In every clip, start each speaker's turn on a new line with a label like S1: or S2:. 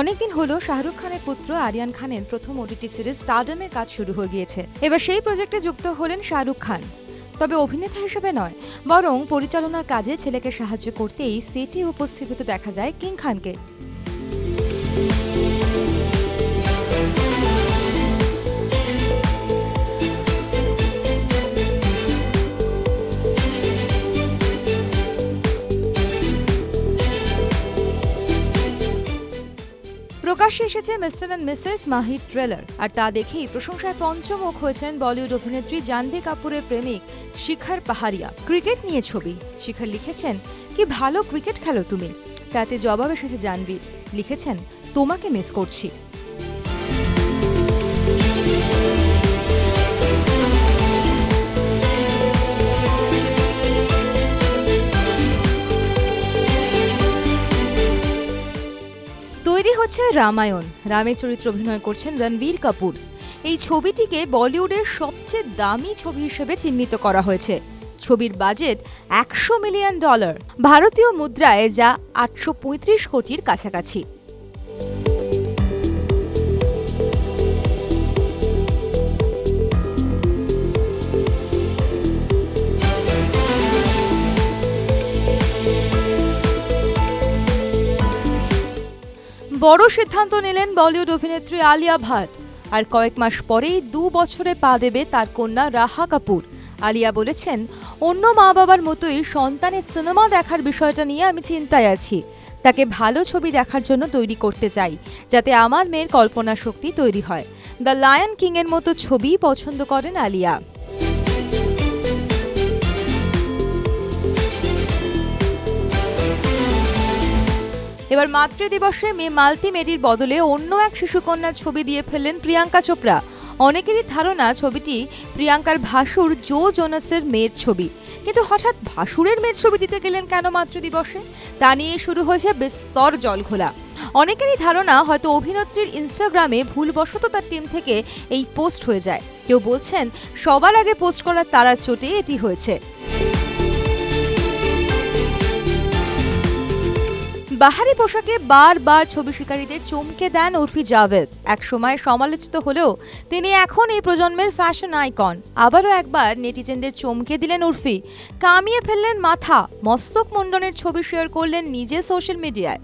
S1: অনেকদিন হলো শাহরুখ খানের পুত্র আরিয়ান খানের প্রথম ওটিটি সিরিজ স্টারডমের কাজ শুরু হয়ে গিয়েছে। এবার সেই প্রজেক্টে যুক্ত হলেন শাহরুখ খান। তবে অভিনেতা হিসেবে নয়, বরং পরিচালনার কাজে ছেলেকে সাহায্য করতেই সেটি উপস্থিত হতে দেখা যায় কিং খানকে। প্রকাশ্যে এসেছে mister and Mrs Mahir trailer. আর তা দেখেই প্রশংসায় পঞ্চমুখ হয়েছেন বলিউড অভিনেত্রী জাহ্নবী কাপুরের প্রেমিক শিখার পাহাড়িয়া। ক্রিকেট নিয়ে ছবি। শিখার লিখেছেন, কি ভালো ক্রিকেট খেলো তুমি। তাতে জবাব এসেছে জাহ্নবী লিখেছেন, তোমাকে মিস করছি। রামায়ণ। রামের চরিত্র অভিনয় করছেন রণবীর কাপুর। এই ছবিটিকে বলিউডের সবচেয়ে দামি ছবি হিসেবে চিহ্নিত করা হয়েছে। ছবির বাজেট একশো মিলিয়ন ডলার। ভারতীয় মুদ্রায় যা আটশো পঁয়ত্রিশ কোটির কাছাকাছি। বড় সিদ্ধান্ত নিলেন বলিউড অভিনেত্রী আলিয়া ভাট। আর কয়েক মাস পরেই দু বছরে পা দেবে তার কন্যা রাহা কাপুর। আলিয়া বলেছেন, অন্য মা বাবার মতোই সন্তানের সিনেমা দেখার বিষয়টা নিয়ে আমি চিন্তায় আছি। তাকে ভালো ছবি দেখার জন্য তৈরি করতে চাই, যাতে আমার মেয়ের কল্পনা শক্তি তৈরি হয়। দ্য লায়ন কিংয়ের মতো ছবি পছন্দ করেন আলিয়া। এবার মাতৃদিবসে মেয়ে মালতি মেরির বদলে অন্য এক শিশুকন্যার ছবি দিয়ে ফেললেন প্রিয়াঙ্কা চোপড়া। অনেকেরই ধারণা ছবিটি প্রিয়াঙ্কার ভাসুর জো জোনাসের মেয়ের ছবি। কিন্তু হঠাৎ ভাসুরের মেয়ের ছবি দিতে গেলেন কেন মাতৃদিবসে? তা নিয়ে শুরু হয়েছে বিস্তর জলঘোলা। অনেকেরই ধারণা হয়তো অভিনেত্রীর ইনস্টাগ্রামে ভুলবশত তার টিম থেকে এই পোস্ট হয়ে যায়। কেউ বলছেন, সবার আগে পোস্ট করার তারা চোটে এটি হয়েছে। বাহারি পোশাকে বারবার ছবি শিকারীদের চমকে দেন উর্ফি জাভেদ। একসময় সমালোচিত হলেও তিনি এখন এই প্রজন্মের ফ্যাশন আইকন। আবারও একবার নেটিজেনদের চমকে দিলেন উর্ফি কামিয়ে ফেললেন মাথা। মস্তক মুন্ডনের ছবি শেয়ার করলেন নিজে সোশ্যাল মিডিয়ায়।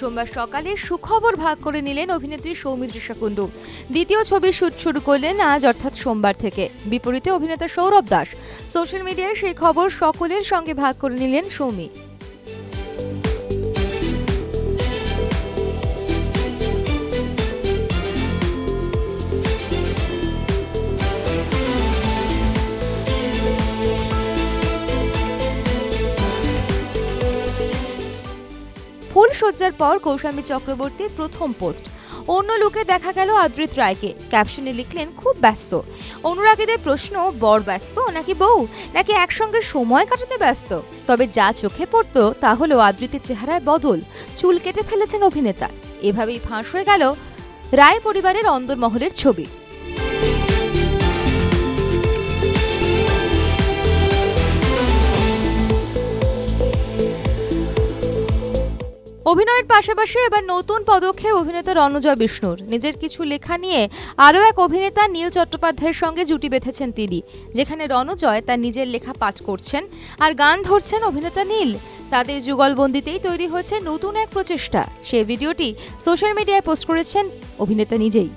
S1: সোমবার সকালে সুখবর ভাগ করে নিলেন অভিনেত্রী সৌমিত্রিষা কুণ্ডু। দ্বিতীয় ছবির শুট শুরু করলেন আজ, অর্থাৎ সোমবার থেকে। বিপরীতে অভিনেতা সৌরভ দাস। সোশ্যাল মিডিয়ায় সেই খবর সকলের সঙ্গে ভাগ করে নিলেন সৌমি। ফুল সজ্জার পর কৌশাম্বী চক্রবর্তীর প্রথম পোস্ট। অন্য লোকে দেখা গেল আদৃত রায়কে। ক্যাপশনে লিখলেন, খুব ব্যস্ত। অনুরাগীদের প্রশ্ন, বর ব্যস্ত নাকি বউ? নাকি একসঙ্গে সময় কাটাতে ব্যস্ত? তবে যা চোখে পড়তো, তা হলো আদ্রিতের চেহারায় বদল, চুল কেটে ফেলেছেন অভিনেতা। এভাবেই ফাঁস হয়ে গেল রায় পরিবারের অন্দরমহলের ছবি। অভিনয়ের পাশাপাশি এবার নতুন পদক্ষেপ অভিনেতা রণজয় বিষ্ণুর। নিজের কিছু লেখা নিয়ে আরও এক অভিনেতা নীল চট্টোপাধ্যায়ের সঙ্গে জুটি বেঁধেছেন তিনি, যেখানে রণজয় তার নিজের লেখা পাঠ করছেন আর গান ধরছেন অভিনেতা নীল। তাদের যুগলবন্দিতেই তৈরি হয়েছে নতুন এক প্রচেষ্টা। সে ভিডিওটি সোশ্যাল মিডিয়ায় পোস্ট করেছেন অভিনেতা নিজেই।